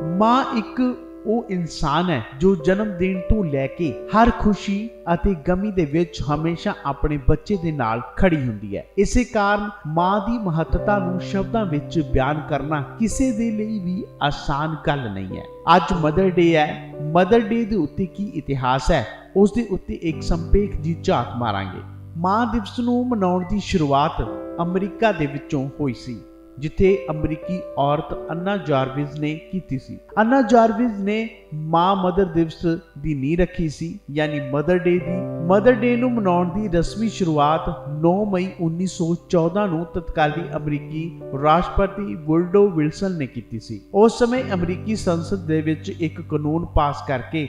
ਮਾਂ ਇੱਕ ਉਹ ਇਨਸਾਨ ਹੈ ਜੋ ਜਨਮ ਦਿਨ ਤੋਂ ਲੈ ਕੇ ਹਰ ਖੁਸ਼ੀ ਅਤੇ ਗਮੀ ਦੇ ਵਿੱਚ ਹਮੇਸ਼ਾ ਆਪਣੇ ਬੱਚੇ ਦੇ ਨਾਲ ਖੜੀ ਹੁੰਦੀ ਹੈ। ਇਸੇ ਕਾਰਨ ਮਾਂ ਦੀ ਮਹੱਤਤਾ ਨੂੰ ਸ਼ਬਦਾਂ ਵਿੱਚ ਬਿਆਨ ਕਰਨਾ ਕਿਸੇ ਦੇ ਲਈ ਵੀ ਆਸਾਨ ਗੱਲ ਨਹੀਂ ਹੈ। ਅੱਜ ਮਦਰ ਡੇ ਹੈ। ਮਦਰ ਡੇ ਦੇ ਉੱਤੇ ਕੀ ਇਤਿਹਾਸ ਹੈ? ਉਸ ਦੇ ਉੱਤੇ ਇੱਕ ਸੰਪੇਖ ਦੀ ਝਾਤ ਮਾਰਾਂਗੇ। ਮਾਂ ਦਿਵਸ ਨੂੰ ਮਨਾਉਣ ਦੀ ਸ਼ੁਰੂਆਤ ਅਮਰੀਕਾ ਦੇ ਵਿੱਚੋਂ ਹੋਈ ਸੀ। ਜਿੱਥੇ ਅਮਰੀਕੀ ਔਰਤ ਅੰਨਾ ਜਾਰਵਿਸ ਨੇ ਕੀਤੀ ਸੀ। ਅੰਨਾ ਜਾਰਵਿਸ ਨੇ ਮਾਂ ਮਦਰ ਦਿਵਸ ਦੀ ਨੀਂਹ ਰੱਖੀ ਸੀ, ਯਾਨੀ ਮਦਰ ਡੇ ਦੀ। ਮਦਰ ਡੇ ਨੂੰ ਮਨਾਉਣ ਦੀ ਰਸਮੀ ਸ਼ੁਰੂਆਤ 9 ਮਈ 1914 ਨੂੰ ਤਤਕਾਲੀ ਅਮਰੀਕੀ ਰਾਸ਼ਟਰਪਤੀ ਵੁਲਡੋ ਵਿਲਸਨ ਨੇ ਕੀਤੀ ਸੀ। ਉਸ ਸਮੇਂ ਅਮਰੀਕੀ ਸੰਸਦ ਦੇ ਵਿੱਚ ਇੱਕ ਕਾਨੂੰਨ ਪਾਸ ਕਰਕੇ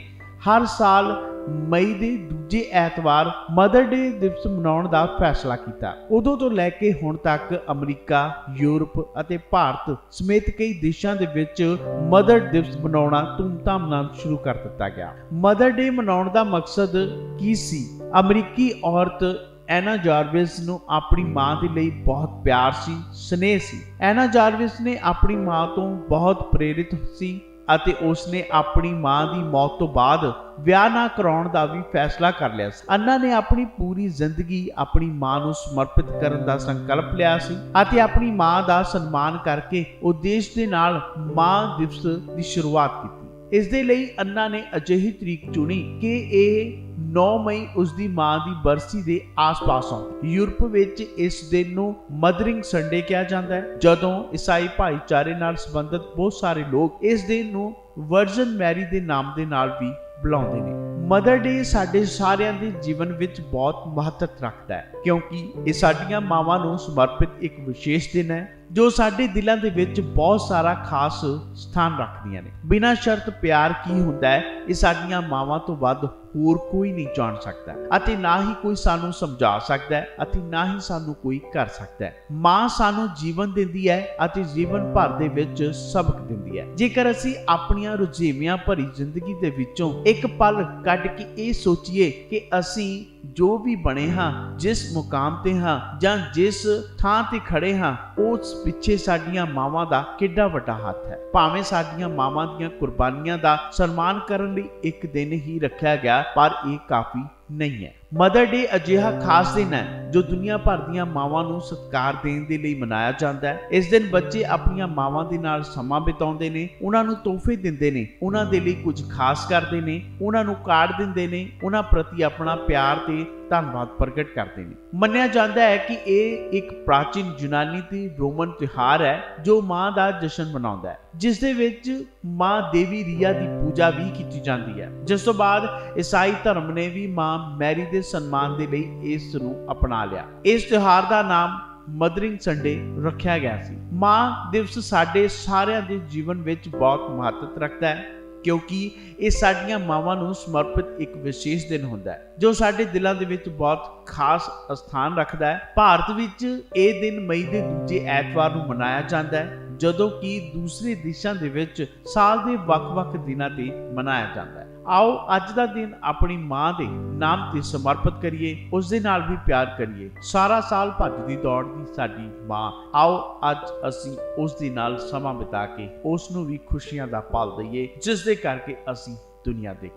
ਹਰ ਸਾਲ ਮਈ ਦੇ ਦੂਜੇ ਐਤਵਾਰ ਮਦਰ ਡੇ ਦਿਵਸ ਮਨਾਉਣ ਦਾ ਫੈਸਲਾ ਕੀਤਾ। ਉਦੋਂ ਤੋਂ ਲੈ ਕੇ ਹੁਣ ਤੱਕ ਅਮਰੀਕਾ, ਯੂਰਪ ਅਤੇ ਭਾਰਤ ਸਮੇਤ ਕਈ ਦੇਸ਼ਾਂ ਦੇ ਵਿੱਚ ਮਦਰ ਦਿਵਸ ਮਨਾਉਣਾ ਧੂਮਧਾਮ ਨਾਲ ਸ਼ੁਰੂ ਕਰ ਦਿੱਤਾ ਗਿਆ। ਮਦਰ ਡੇ ਮਨਾਉਣ ਦਾ ਮਕਸਦ ਕੀ ਸੀ? ਅਮਰੀਕੀ ਔਰਤ ਐਨਾ ਜਾਰਵਿਸ ਨੂੰ ਆਪਣੀ ਮਾਂ ਦੇ ਲਈ ਬਹੁਤ ਪਿਆਰ ਸੀ, ਸਨੇਹ ਸੀ। ਐਨਾ ਜਾਰਵਿਸ ਨੇ ਆਪਣੀ ਮਾਂ ਤੋਂ ਬਹੁਤ ਪ੍ਰੇਰਿਤ ਸੀ ਅਤੇ ਉਸਨੇ ਆਪਣੀ ਮਾਂ ਦੀ ਮੌਤ ਤੋਂ ਬਾਅਦ ਵਿਆਹ ਨਾ ਕਰਾਉਣ ਦਾ ਵੀ ਫੈਸਲਾ ਕਰ ਲਿਆ ਸੀ। ਅੰਨਾ ਨੇ ਆਪਣੀ ਪੂਰੀ ਜ਼ਿੰਦਗੀ ਆਪਣੀ ਮਾਂ ਨੂੰ ਸਮਰਪਿਤ ਕਰਨ ਦਾ ਸੰਕਲਪ ਲਿਆ ਸੀ ਅਤੇ ਆਪਣੀ ਮਾਂ ਦਾ ਸਨਮਾਨ ਕਰਕੇ ਉਦੇਸ਼ ਦੇ ਨਾਲ ਮਾਂ ਦਿਵਸ ਦੀ ਸ਼ੁਰੂਆਤ ਕੀਤੀ। ਇਸ ਦੇ ਲਈ ਅੰਨਾ ਨੇ ਅਜਿਹੀ ਤਰੀਕ ਚੁਣੀ ਕਿ ਇਹ 9 ਮਈ ਉਸ ਦੀ ਮਾਂ ਦੀ ਬਰਸੀ ਦੇ ਆਸ-ਪਾਸ ਆਉਂਦੀ ਯੂਰਪ ਵਿੱਚ ਇਸ ਦਿਨ ਨੂੰ ਮਦਰਿੰਗ ਸੰਡੇ ਕਿਹਾ ਜਾਂਦਾ ਹੈ। ਜਦੋਂ ਈਸਾਈ ਭਾਈਚਾਰੇ ਨਾਲ ਸੰਬੰਧਿਤ ਬਹੁਤ ਸਾਰੇ ਲੋਕ ਇਸ ਦਿਨ ਨੂੰ ਵਰਜਨ ਮੈਰੀ ਦੇ ਨਾਮ ਦੇ ਨਾਲ ਵੀ ਬੁਲਾਉਂਦੇ ਨੇ। ਮਦਰ ਡੇ ਸਾਡੇ ਸਾਰਿਆਂ ਦੇ ਜੀਵਨ ਵਿੱਚ ਬਹੁਤ ਮਹੱਤਵ ਰੱਖਦਾ ਹੈ, ਕਿਉਂਕਿ ਇਹ ਸਾਡੀਆਂ ਮਾਵਾਂ ਨੂੰ ਸਮਰਪਿਤ ਇੱਕ ਵਿਸ਼ੇਸ਼ ਦਿਨ ਹੈ, ਜੋ ਸਾਡੇ ਦਿਲਾਂ ਦੇ ਵਿੱਚ ਬਹੁਤ ਸਾਰਾ ਖਾਸ ਸਥਾਨ ਰੱਖਦੀਆਂ ਨੇ। ਬਿਨਾਂ ਸ਼ਰਤ ਪਿਆਰ ਕੀ ਹੁੰਦਾ ਹੈ, ਇਹ ਸਾਡੀਆਂ ਮਾਵਾਂ ਤੋਂ ਵੱਧ ਹੋਰ ਕੋਈ ਨਹੀਂ ਜਾਣ ਸਕਦਾ, ਅਤੇ ਨਾ ਹੀ ਕੋਈ ਸਾਨੂੰ ਸਮਝਾ ਸਕਦਾ ਹੈ, ਅਤੇ ਨਾ ਹੀ ਸਾਨੂੰ ਕੋਈ ਕਰ ਸਕਦਾ ਹੈ। ਮਾਂ ਸਾਨੂੰ ਜੀਵਨ ਦਿੰਦੀ ਹੈ, ਅਤੇ ਜੀਵਨ ਭਰ ਦੇ ਵਿੱਚ ਸਬਕ ਦਿੰਦੀ ਹੈ। ਜੇਕਰ ਅਸੀਂ ਆਪਣੀਆਂ ਰੁਝੇਵਿਆਂ ਭਰੀ ਜ਼ਿੰਦਗੀ ਦੇ ਵਿੱਚੋਂ ਇੱਕ ਪਲ ਕੱਢ ਕੇ ਇਹ ਸੋਚੀਏ ਕਿ ਅਸੀਂ ਜੋ ਵੀ ਬਣੇ ਹਾਂ, ਜਿਸ ਮੁਕਾਮ ਤੇ ਹਾਂ ਜਾਂ ਜਿਸ ਥਾਂ ਤੇ ਖੜੇ ਹਾਂ, ਉਸ ਪਿੱਛੇ ਸਾਡੀਆਂ ਮਾਵਾਂ ਦਾ ਕਿੱਡਾ ਵੱਡਾ ਹੱਥ ਹੈ। ਭਾਵੇਂ ਸਾਡੀਆਂ ਮਾਵਾਂ ਦੀਆਂ ਕੁਰਬਾਨੀਆਂ ਦਾ ਸਨਮਾਨ ਕਰਨ ਲਈ ਇੱਕ ਦਿਨ ਹੀ ਰੱਖਿਆ ਗਿਆ, ਪਰ ਇਹ ਕਾਫੀ ਨਹੀਂ ਹੈ। ਮਦਰ ਡੇ ਅਜਿਹਾ ਖਾਸ ਦਿਨ ਹੈ ਜੋ ਦੁਨੀਆ ਭਰ ਦੀਆਂ ਮਾਵਾਂ ਨੂੰ ਸਤਿਕਾਰ ਦੇਣ ਦੇ ਲਈ ਮਨਾਇਆ ਜਾਂਦਾ ਹੈ। ਇਸ ਦਿਨ ਬੱਚੇ ਆਪਣੀਆਂ ਮਾਵਾਂ ਦੇ ਨਾਲ ਸਮਾਂ ਬਿਤਾਉਂਦੇ ਨੇ ਉਹਨਾਂ ਨੂੰ ਤੋਹਫੇ ਦਿੰਦੇ ਨੇ ਉਹਨਾਂ ਦੇ ਲਈ ਕੁਝ ਖਾਸ ਕਰਦੇ ਨੇ ਉਹਨਾਂ ਨੂੰ ਕਾਰਡ ਦਿੰਦੇ ਨੇ ਉਹਨਾਂ ਪ੍ਰਤੀ ਆਪਣਾ ਪਿਆਰ ਤੇ ਧੰਨਵਾਦ ਪ੍ਰਗਟ ਕਰਦੇ ਨੇ। ਮੰਨਿਆ ਜਾਂਦਾ ਹੈ ਕਿ ਇਹ ਇੱਕ ਪ੍ਰਾਚੀਨ ਯੂਨਾਨੀ ਤੇ ਰੋਮਨ ਤਿਉਹਾਰ ਹੈ ਜੋ ਮਾਂ ਦਾ ਜਸ਼ਨ ਮਨਾਉਂਦਾ ਹੈ। ਜਿਸ ਦੇ ਵਿੱਚ ਮਾਂ ਦੇਵੀ ਰੀਆ ਦੀ ਪੂਜਾ ਵੀ ਕੀਤੀ ਜਾਂਦੀ ਹੈ। ਜਿਸ ਤੋਂ ਬਾਅਦ ਈਸਾਈ ਧਰਮ ਨੇ ਵੀ ਮਾਂ ਮੈਰੀ ਦੇ ਸਨਮਾਨ ਦੇ ਲਈ ਇਸ ਨੂੰ ਅਪਣਾ ਲਿਆ। ਇਸ ਤਿਉਹਾਰ ਦਾ ਨਾਮ ਮਦਰਿੰਗ ਸੰਡੇ ਰੱਖਿਆ ਗਿਆ ਸੀ। ਮਾਂ ਦਿਵਸ ਸਾਡੇ ਸਾਰਿਆਂ ਦੇ ਜੀਵਨ ਵਿੱਚ ਬਹੁਤ ਮਹੱਤਵ ਰੱਖਦਾ ਹੈ, ਕਿਉਂਕਿ ਇਹ ਸਾਡੀਆਂ ਮਾਵਾਂ ਨੂੰ ਸਮਰਪਿਤ ਇੱਕ ਵਿਸ਼ੇਸ਼ ਦਿਨ ਹੁੰਦਾ ਹੈ, ਜੋ ਸਾਡੇ ਦਿਲਾਂ ਦੇ ਵਿੱਚ ਬਹੁਤ ਖਾਸ ਸਥਾਨ ਰੱਖਦਾ ਹੈ। ਭਾਰਤ ਵਿੱਚ ਇਹ ਦਿਨ ਮਈ ਦੇ ਦੂਜੇ ਐਤਵਾਰ ਨੂੰ ਮਨਾਇਆ ਜਾਂਦਾ ਹੈ, ਜਦੋਂ ਕਿ ਦੂਸਰੇ ਦੇਸ਼ਾਂ ਦੇ ਵਿੱਚ ਸਾਲ ਦੇ ਵੱਖ-ਵੱਖ ਦਿਨਾਂ ਤੇ ਮਨਾਇਆ ਜਾਂਦਾ ਹੈ। ਆਓ ਅੱਜ ਦਾ ਦਿਨ ਆਪਣੀ ਮਾਂ ਦੇ ਨਾਮ ਤੇ ਸਮਰਪਿਤ ਕਰੀਏ ਉਸ ਦੇ ਨਾਲ ਵੀ ਪਿਆਰ ਕਰੀਏ। ਸਾਰਾ ਸਾਲ ਭੱਜਦੀ ਦੌੜਦੀ ਸਾਡੀ ਮਾਂ। ਆਓ ਅੱਜ ਅਸੀਂ ਉਸ ਦੇ ਨਾਲ ਸਮਾਂ ਬਿਤਾ ਕੇ ਉਸ ਨੂੰ ਵੀ ਖੁਸ਼ੀਆਂ ਦਾ ਪਲ ਦਈਏ ਜਿਸ ਦੇ ਕਰਕੇ ਅਸੀਂ ਦੁਨੀਆ ਦੇ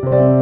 thank you